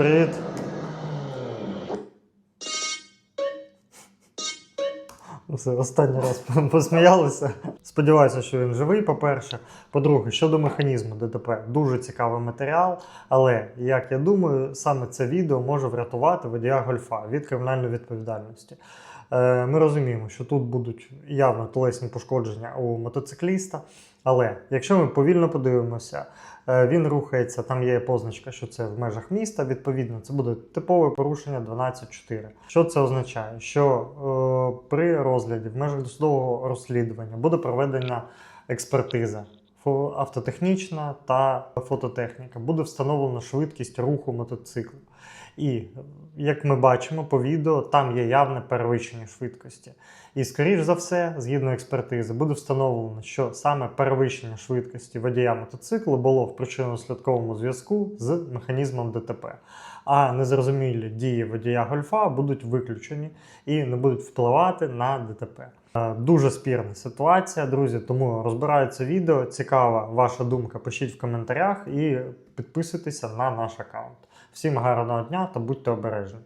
Привіт. Все, останній раз посміялися. Сподіваюся, що він живий, по-перше. По-друге, щодо механізму ДТП, дуже цікавий матеріал. Але, як я думаю, саме це відео може врятувати водія гольфа від кримінальної відповідальності. Е, Ми розуміємо, що тут будуть явно тілесні пошкодження у мотоцикліста. Але якщо ми повільно подивимося, е, він рухається, там є позначка, що це в межах міста. Відповідно, це буде типове порушення 12.4. Що це означає? Що е, при розгляді в межах досудового розслідування буде проведена експертиза. Автотехнічна та фототехніка буде встановлена швидкість руху мотоциклу. І як ми бачимо по відео, там є явне перевищення швидкості. І, скоріш за все, згідно експертизи, буде встановлено, що саме перевищення швидкості водія мотоциклу було в причинно-слідковому зв'язку з механізмом ДТП. А незрозумілі дії водія гольфа будуть виключені і не будуть впливати на ДТП. Е, Дуже спірна ситуація, друзі. Тому розбирається відео. Цікава ваша думка. Пишіть в коментарях і підписуйтеся на наш аккаунт. Всім гарного дня та будьте обережні.